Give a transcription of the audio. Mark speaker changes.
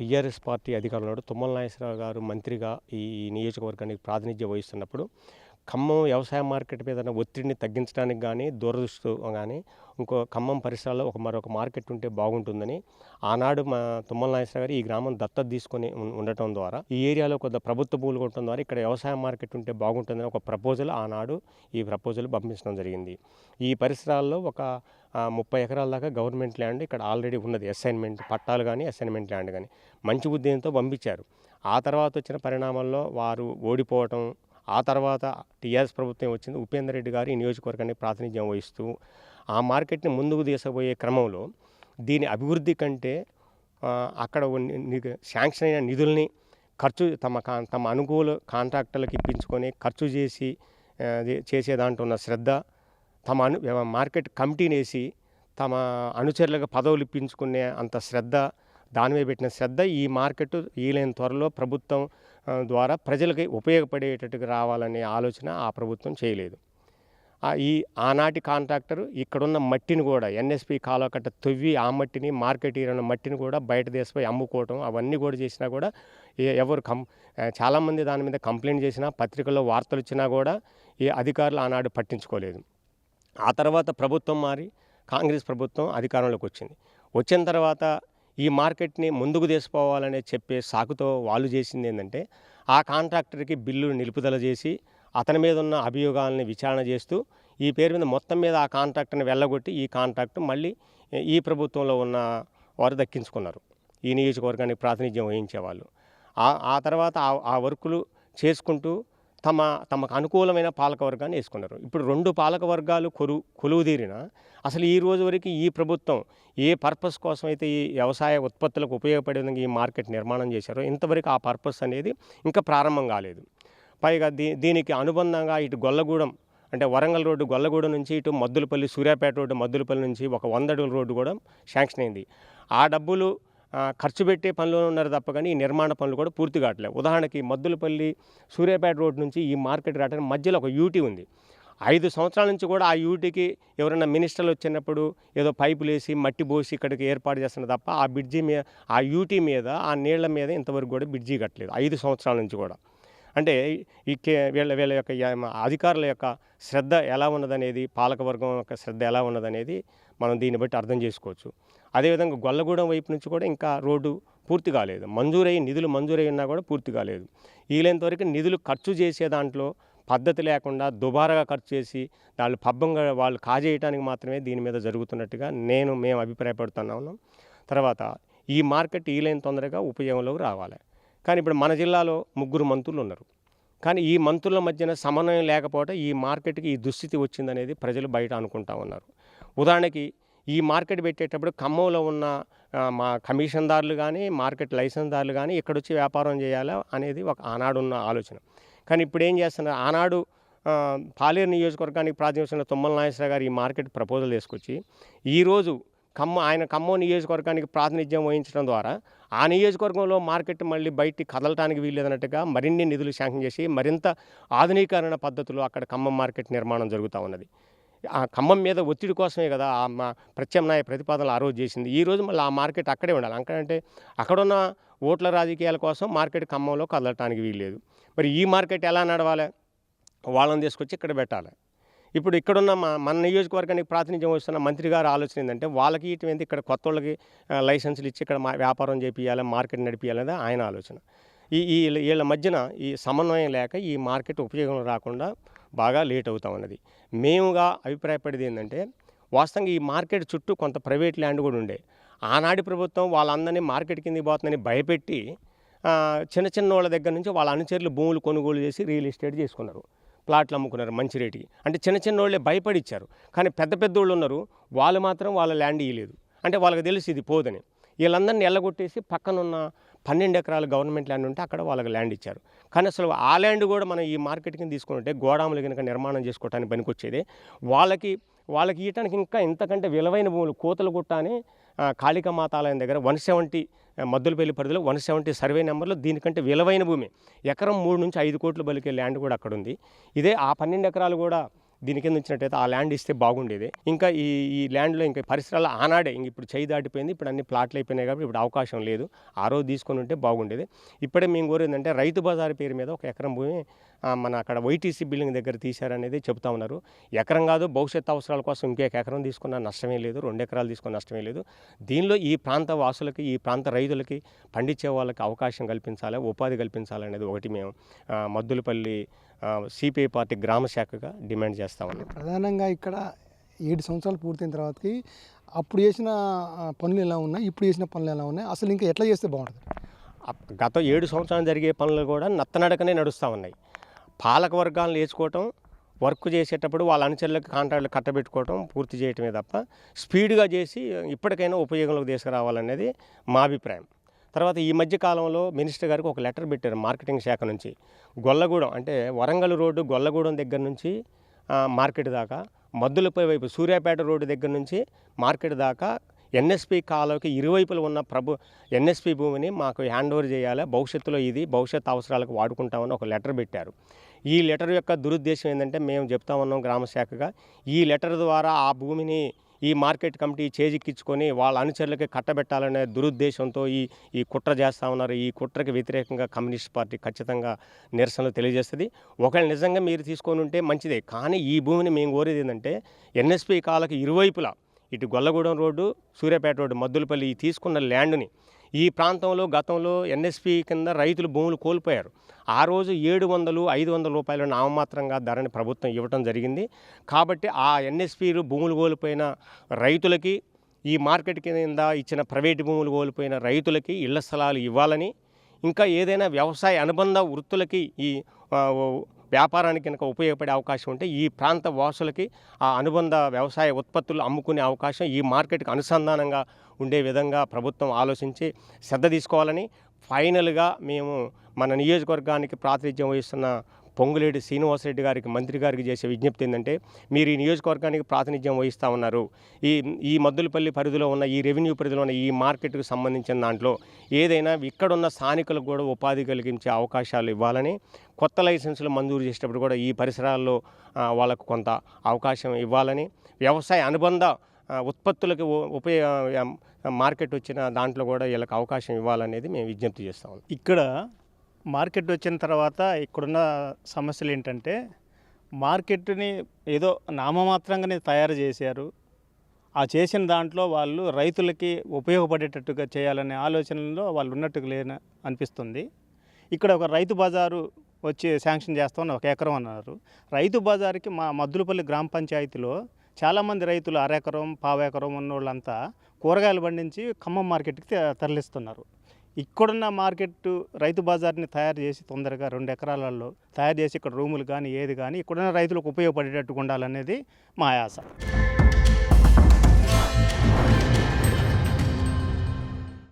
Speaker 1: TRS party అధికారంలో తుమ్మల నాగేశ్వరరావు గారు మంత్రిగా ఈ నియోజకవర్గానికి ప్రాతినిధ్యం వహిస్తున్నప్పుడు ఖమ్మం వ్యవసాయ మార్కెట్ మీద ఉన్న ఒత్తిడిని తగ్గించడానికి కానీ దూరదృష్టితో కానీ ఇంకో ఖమ్మం పరిసరాల్లో ఒక మరొక మార్కెట్ ఉంటే బాగుంటుందని ఆనాడు మా తుమ్మల నాగేశ్వర గారు ఈ గ్రామం దత్తత తీసుకొని ఉండటం ద్వారా ఈ ఏరియాలో కొంత ప్రభుత్వ భూములు కొట్టడం ద్వారా ఇక్కడ వ్యవసాయ మార్కెట్ ఉంటే బాగుంటుందని ఒక ప్రపోజల్ ఆనాడు ఈ ప్రపోజల్ పంపించడం జరిగింది. ఈ పరిసరాల్లో ఒక ముప్పై ఎకరాల దాకా గవర్నమెంట్ ల్యాండ్ ఇక్కడ ఆల్రెడీ ఉన్నది అసైన్మెంట్ పట్టాలు కానీ అసైన్మెంట్ ల్యాండ్ కానీ మంచి ఉద్దేశంతో పంపించారు. ఆ తర్వాత వచ్చిన పరిణామాల్లో వారు ఓడిపోవటం ఆ తర్వాత టీఆర్ఎస్ ప్రభుత్వం వచ్చింది. ఉపేందర్ రెడ్డి గారు ఈ నియోజకవర్గాన్ని ప్రాతినిధ్యం వహిస్తూ ఆ మార్కెట్ని ముందుకు తీసుకుపోయే క్రమంలో దీని అభివృద్ధి కంటే అక్కడ శాంక్షన్ అయిన నిధుల్ని ఖర్చు తమ కా- తమ అనుకూల కాంట్రాక్టర్లకు ఇప్పించుకొని ఖర్చు చేసి చేసే దాంట్లో ఉన్న శ్రద్ధ తమ అను మార్కెట్ కమిటీని వేసి తమ అనుచరులకు పదవులు ఇప్పించుకునే అంత శ్రద్ధ దాని మీద పెట్టిన శ్రద్ధ ఈ మార్కెట్ వీలైన త్వరలో ప్రభుత్వం ద్వారా ప్రజలకి ఉపయోగపడేటట్టుగా రావాలనే ఆలోచన ఆ ప్రభుత్వం చేయలేదు. ఈ ఆనాటి కాంట్రాక్టర్ ఇక్కడున్న మట్టిని కూడా ఎన్ఎస్పి కాలకట్ట తొవ్వి ఆ మట్టిని మార్కెట్ ఇరిన మట్టిని కూడా బయట దేశపై అమ్ముకోవటం అవన్నీ కూడా చేసినా కూడా ఎవరు కం చాలామంది దాని మీద కంప్లైంట్ చేసినా పత్రికల్లో వార్తలు వచ్చినా కూడా ఈ అధికారులు ఆనాడు పట్టించుకోలేదు. ఆ తర్వాత ప్రభుత్వం మారి కాంగ్రెస్ ప్రభుత్వం అధికారంలోకి వచ్చింది. వచ్చిన తర్వాత ఈ మార్కెట్ని ముందుకు తీసుకోవాలనే చెప్పే సాకుతో వాళ్ళు చేసింది ఏంటంటే ఆ కాంట్రాక్టర్కి బిల్లు నిలుపుదల చేసి అతని మీద ఉన్న అభియోగాలని విచారణ చేస్తూ ఈ పేరు మీద మొత్తం మీద ఆ కాంట్రాక్టర్ని వెళ్ళగొట్టి ఈ కాంట్రాక్ట్ మళ్ళీ ఈ ప్రభుత్వంలో ఉన్న వారు దక్కించుకున్నారు. ఈ నియోజకవర్గానికి ప్రాతినిధ్యం వహించేవాళ్ళు. ఆ ఆ తర్వాత ఆ వర్కులు చేసుకుంటూ తమ తమకు అనుకూలమైన పాలకవర్గాన్ని వేసుకున్నారు. ఇప్పుడు రెండు పాలక వర్గాలు కొరు కొలువు తీరిన అసలు ఈ రోజు వరకు ఈ ప్రభుత్వం ఏ పర్పస్ కోసం అయితే ఈ వ్యవసాయ ఉత్పత్తులకు ఉపయోగపడే విధంగా ఈ మార్కెట్ నిర్మాణం చేశారో ఇంతవరకు ఆ పర్పస్ అనేది ఇంకా ప్రారంభం కాలేదు. పైగా దీ దీనికి అనుబంధంగా ఇటు గొల్లగూడెం అంటే వరంగల్ రోడ్డు గొల్లగూడెం నుంచి ఇటు మద్దులపల్లి సూర్యాపేట రోడ్డు మద్దులపల్లి నుంచి ఒక వంద అడుగుల రోడ్డు కూడా శాంక్షన్ అయింది. ఆ డబ్బులు ఖర్చు పెట్టే పనులు ఉన్నారు తప్ప కానీ ఈ నిర్మాణ పనులు కూడా పూర్తి కావట్లేదు. ఉదాహరణకి మద్దులపల్లి సూర్యాపేట రోడ్డు నుంచి ఈ మార్కెట్ రావడానికి మధ్యలో ఒక యూటీ ఉంది. ఐదు సంవత్సరాల నుంచి కూడా ఆ యూటీకి ఎవరైనా మినిస్టర్లు వచ్చినప్పుడు ఏదో పైపులు వేసి మట్టి పోసి ఇక్కడికి ఏర్పాటు చేస్తున్న తప్ప ఆ బ్రిడ్జి మీద ఆ యూటీ మీద ఆ నీళ్ళ మీద ఇంతవరకు కూడా బ్రిడ్జి కట్టలేదు. ఐదు సంవత్సరాల నుంచి కూడా. అంటే ఈ వీళ్ళ వీళ్ళ యొక్క అధికారుల యొక్క శ్రద్ధ ఎలా ఉన్నదనేది పాలకవర్గం యొక్క శ్రద్ధ ఎలా ఉన్నదనేది మనం దీన్ని బట్టి అర్థం చేసుకోవచ్చు. అదేవిధంగా గొల్లగూడెం వైపు నుంచి కూడా ఇంకా రోడ్డు పూర్తి కాలేదు. మంజూరై నిధులు మంజూరై ఉన్నా కూడా పూర్తి కాలేదు. వీలైనంత వరకు నిధులు ఖర్చు చేసే దాంట్లో పద్ధతి లేకుండా దుబారాగా ఖర్చు చేసి వాళ్ళు పబ్బంగా వాళ్ళు కాజేయడానికి మాత్రమే దీని మీద జరుగుతున్నట్టుగా నేను మేము అభిప్రాయపడుతున్నాము తర్వాత ఈ మార్కెట్ వీలైన తొందరగా ఉపయోగంలోకి రావాలి. కానీ ఇప్పుడు మన జిల్లాలో ముగ్గురు మంత్రులు ఉన్నారు. కానీ ఈ మంత్రుల మధ్యన సమన్వయం లేకపోవడం ఈ మార్కెట్కి ఈ దుస్థితి వచ్చిందనేది ప్రజలు బయట అనుకుంటా ఉన్నారు. ఉదాహరణకి ఈ మార్కెట్ పెట్టేటప్పుడు ఖమ్మంలో ఉన్న మా కమిషన్దారులు కానీ మార్కెట్ లైసెన్స్దారులు కానీ ఇక్కడ వచ్చి వ్యాపారం చేయాలా అనేది ఒక ఆనాడున్న ఆలోచన. కానీ ఇప్పుడు ఏం చేస్తున్నారు? ఆనాడు పాలేరు నియోజకవర్గానికి ప్రాతినిధ్యం తుమ్మల నాగేశ్వర గారు ఈ మార్కెట్ ప్రపోజల్ తీసుకొచ్చి ఈరోజు ఖమ్మం ఆయన ఖమ్మం నియోజకవర్గానికి ప్రాతినిధ్యం వహించడం ద్వారా ఆ నియోజకవర్గంలో మార్కెట్ మళ్ళీ బయటికి కదలటానికి వీల్లేదన్నట్టుగా మరిన్ని నిధులు శాంక్షన్ చేసి మరింత ఆధునీకరణ పద్ధతిలో అక్కడ ఖమ్మం మార్కెట్ నిర్మాణం జరుగుతూ ఉన్నది. ఆ ఖమ్మం మీద ఒత్తిడి కోసమే కదా ఆ మా ప్రత్యామ్నాయ ప్రతిపాదనలు ఆ రోజు చేసింది. ఈ రోజు మళ్ళీ ఆ మార్కెట్ అక్కడే ఉండాలి. అక్కడంటే అక్కడున్న ఓట్ల రాజకీయాల కోసం మార్కెట్ ఖమ్మంలో కదలటానికి వీల్లేదు. మరి ఈ మార్కెట్ ఎలా నడవాలి? వాళ్ళని తీసుకొచ్చి ఇక్కడ పెట్టాలి. ఇప్పుడు ఇక్కడున్న మా మన నియోజకవర్గానికి ప్రాతినిధ్యం వస్తున్న మంత్రి గారి ఆలోచన ఏంటంటే వాళ్ళకి ఇటువంటి ఇక్కడ కొత్త వాళ్ళకి లైసెన్సులు ఇచ్చి ఇక్కడ మా వ్యాపారం చేపియాలి మార్కెట్ నడిపియాలనేది ఆయన ఆలోచన. ఈ ఈ వీళ్ళ మధ్యన ఈ సమన్వయం లేక ఈ మార్కెట్ ఉపయోగం రాకుండా బాగా లేట్ అవుతా ఉన్నది మేముగా అభిప్రాయపడేది ఏంటంటే వాస్తవంగా ఈ మార్కెట్ చుట్టూ కొంత ప్రైవేట్ ల్యాండ్ కూడా ఉండే. ఆనాటి ప్రభుత్వం వాళ్ళందరినీ మార్కెట్ కిందకి పోతుందని భయపెట్టి చిన్న చిన్న వాళ్ళ దగ్గర నుంచి వాళ్ళ అనుచరులు భూములు కొనుగోలు చేసి రియల్ ఎస్టేట్ చేసుకున్నారు. ప్లాట్లు అమ్ముకున్నారు మంచి రేటుకి. అంటే చిన్న చిన్న వాళ్ళే భయపడిచ్చారు. కానీ పెద్ద పెద్ద వాళ్ళు ఉన్నారు వాళ్ళు మాత్రం వాళ్ళ ల్యాండ్ ఇవ్వలేదు అంటే వాళ్ళకి తెలిసి ఇది పోదని. వీళ్ళందరినీ ఎల్లగొట్టేసి పక్కనున్న పన్నెండు ఎకరాల గవర్నమెంట్ ల్యాండ్ ఉంటే అక్కడ వాళ్ళకి ల్యాండ్ ఇచ్చారు. కానీ అసలు ఆ ల్యాండ్ కూడా మనం ఈ మార్కెట్ కింద తీసుకుంటే గోడాములు కనుక నిర్మాణం చేసుకోవడానికి పనికొచ్చేది. వాళ్ళకి వాళ్ళకి ఇవ్వడానికి ఇంకా ఇంతకంటే విలువైన భూములు కోతలు గుట్ట అని కాళికామాత ఆలయం దగ్గర వన్ సెవెంటీ మద్దులపల్లి పరిధిలో వన్ సెవెంటీ సర్వే నెంబర్లో దీనికంటే విలువైన భూమి ఎకరం మూడు నుంచి ఐదు కోట్లు బలికే ల్యాండ్ కూడా అక్కడ ఉంది ఇదే ఆ పన్నెండు ఎకరాలు కూడా దీని కింద ఉంచినట్టయితే ఆ ల్యాండ్ ఇస్తే బాగుండేది. ఇంకా ఈ ఈ ల్యాండ్లో ఇంకా పరిసరాలు ఆనాడే ఇంక ఇప్పుడు చేయి దాటిపోయింది. ఇప్పుడు అన్ని ప్లాట్లు అయిపోయినాయి కాబట్టి ఇప్పుడు అవకాశం లేదు. ఆ రోజు తీసుకొని ఉంటే బాగుండేది. ఇప్పుడే మేము కోరేదంటే రైతు బజార్ పేరు మీద ఒక ఎకరం భూమి మన అక్కడ వైటీసీ బిల్డింగ్ దగ్గర తీశారనేది చెప్తా ఉన్నారు. ఎకరం కాదు భవిష్యత్ అవసరాల కోసం ఇంకొక ఎకరం తీసుకున్న నష్టమే లేదు రెండు ఎకరాలు తీసుకున్న నష్టమే లేదు. దీనిలో ఈ ప్రాంత వాసులకి ఈ ప్రాంత రైతులకి పండించే వాళ్ళకి అవకాశం కల్పించాలి ఉపాధి కల్పించాలనేది ఒకటి మేము మద్దులపల్లి సిపిఐ పార్టీ గ్రామ శాఖగా డిమాండ్ చేస్తా ఉన్నాం.
Speaker 2: ప్రధానంగా ఇక్కడ ఏడు సంవత్సరాలు పూర్తయిన తర్వాతకి అప్పుడు చేసిన పనులు ఎలా ఉన్నాయి ఇప్పుడు చేసిన పనులు ఎలా ఉన్నాయి అసలు ఇంకా ఎట్లా చేస్తే బాగుంటుంది?
Speaker 1: గత ఏడు సంవత్సరాలు జరిగే పనులు కూడా నత్తనడకనే నడుస్తూ ఉన్నాయి. పాలక వర్గాలను నేర్చుకోవటం వర్క్ చేసేటప్పుడు వాళ్ళ అనుచరులకు కాంట్రాక్ట్లు కట్టబెట్టుకోవటం పూర్తి చేయటమే తప్ప స్పీడ్గా చేసి ఇప్పటికైనా ఉపయోగంలోకి తీసుకురావాలనేది మా అభిప్రాయం. తర్వాత ఈ మధ్య కాలంలో మినిస్టర్ గారికి ఒక లెటర్ పెట్టారు మార్కెటింగ్ శాఖ నుంచి. గొల్లగూడెం అంటే వరంగల్ రోడ్డు గొల్లగూడెం దగ్గర నుంచి మార్కెట్ దాకా మద్దులపై వైపు సూర్యాపేట రోడ్డు దగ్గర నుంచి మార్కెట్ దాకా ఎన్ఎస్పి కాలువకి ఇరువైపులు ఉన్న ప్రభు ఎన్ఎస్పి భూమిని మాకు హ్యాండ్ ఓవర్ చేయాలి భవిష్యత్తులో ఇది భవిష్యత్ అవసరాలకు వాడుకుంటామని ఒక లెటర్ పెట్టారు. ఈ లెటర్ యొక్క దురుద్దేశం ఏంటంటే మేము చెప్తా ఉన్నాం గ్రామ శాఖగా. ఈ లెటర్ ద్వారా ఆ భూమిని ఈ మార్కెట్ కమిటీ చేజిక్కించుకొని వాళ్ళ అనుచరులకి కట్టబెట్టాలనే దురుద్దేశంతో ఈ ఈ కుట్ర చేస్తూ ఉన్నారు. ఈ కుట్రకి వ్యతిరేకంగా కమ్యూనిస్ట్ పార్టీ ఖచ్చితంగా నిరసనలు తెలియజేస్తుంది. ఒకవేళ నిజంగా మీరు తీసుకొని ఉంటే మంచిదే. కానీ ఈ భూమిని మేము కోరేది ఏంటంటే ఎన్ఎస్పి కాలకు ఇరువైపులా ఇటు గొల్లగూడెం రోడ్డు సూర్యాపేట రోడ్డు మద్దులపల్లి ఈ తీసుకున్న ల్యాండ్ని ఈ ప్రాంతంలో గతంలో ఎన్ఎస్పి కింద రైతులు భూములు కోల్పోయారు. ఆ రోజు ఏడు వందలు ఐదు వందల రూపాయలు నామమాత్రంగా ధరని ప్రభుత్వం ఇవ్వటం జరిగింది. కాబట్టి ఆ ఎన్ఎస్పీలు భూములు కోల్పోయిన రైతులకి ఈ మార్కెట్ కింద ఇచ్చిన ప్రైవేటు భూములు కోల్పోయిన రైతులకి ఇళ్ళ స్థలాలు ఇవ్వాలని ఇంకా ఏదైనా వ్యవసాయ అనుబంధ వృత్తులకి ఈ వ్యాపారానికి కనుక ఉపయోగపడే అవకాశం ఉంటే ఈ ప్రాంత వాసులకి ఆ అనుబంధ వ్యవసాయ ఉత్పత్తులు అమ్ముకునే అవకాశం ఈ మార్కెట్కి అనుసంధానంగా ఉండే విధంగా ప్రభుత్వం ఆలోచించి శ్రద్ధ తీసుకోవాలని ఫైనల్గా మేము మన నియోజకవర్గానికి ప్రాతినిధ్యం వహిస్తున్న పొంగులేటి శ్రీనివాసరెడ్డి గారికి మంత్రి గారికి చేసే విజ్ఞప్తి ఏంటంటే మీరు ఈ నియోజకవర్గానికి ప్రాతినిధ్యం వహిస్తూ ఉన్నారు. ఈ ఈ మద్దులపల్లి పరిధిలో ఉన్న ఈ రెవెన్యూ పరిధిలో ఉన్న ఈ మార్కెట్కు సంబంధించిన దాంట్లో ఏదైనా ఇక్కడున్న స్థానికులకు కూడా ఉపాధి కలిగించే అవకాశాలు ఇవ్వాలని కొత్త లైసెన్సులు మంజూరు చేసేటప్పుడు కూడా ఈ పరిసరాల్లో వాళ్ళకు కొంత అవకాశం ఇవ్వాలని వ్యవసాయ అనుబంధ ఉత్పత్తులకు ఉపయోగ మార్కెట్ వచ్చిన దాంట్లో కూడా వీళ్ళకి అవకాశం ఇవ్వాలనేది మేము విజ్ఞప్తి చేస్తాం
Speaker 3: ఇక్కడ మార్కెట్ వచ్చిన తర్వాత ఇక్కడున్న సమస్యలు ఏంటంటే మార్కెట్ని ఏదో నామమాత్రంగానే తయారు చేశారు. ఆ చేసిన దాంట్లో వాళ్ళు రైతులకి ఉపయోగపడేటట్టుగా చేయాలనే ఆలోచనలో వాళ్ళు ఉన్నట్టుగా లేని అనిపిస్తుంది. ఇక్కడ ఒక రైతు బజారు వచ్చి శాంక్షన్ చేస్తామని ఒక ఎకరం అన్నారు. రైతు బజార్కి మా మద్దులపల్లి గ్రామ పంచాయతీలో చాలామంది రైతులు అరెకరం పావెకరం ఉన్న వాళ్ళంతా కూరగాయలు పండించి ఖమ్మం మార్కెట్కి త- తరలిస్తున్నారు. ఇక్కడున్న మార్కెట్ రైతు బజార్ని తయారు చేసి తొందరగా రెండు ఎకరాలలో తయారు చేసి ఇక్కడ రూములు కానీ ఏది కానీ ఇక్కడున్న రైతులకు ఉపయోగపడేటట్టుగా ఉండాలనేది మా ఆశ.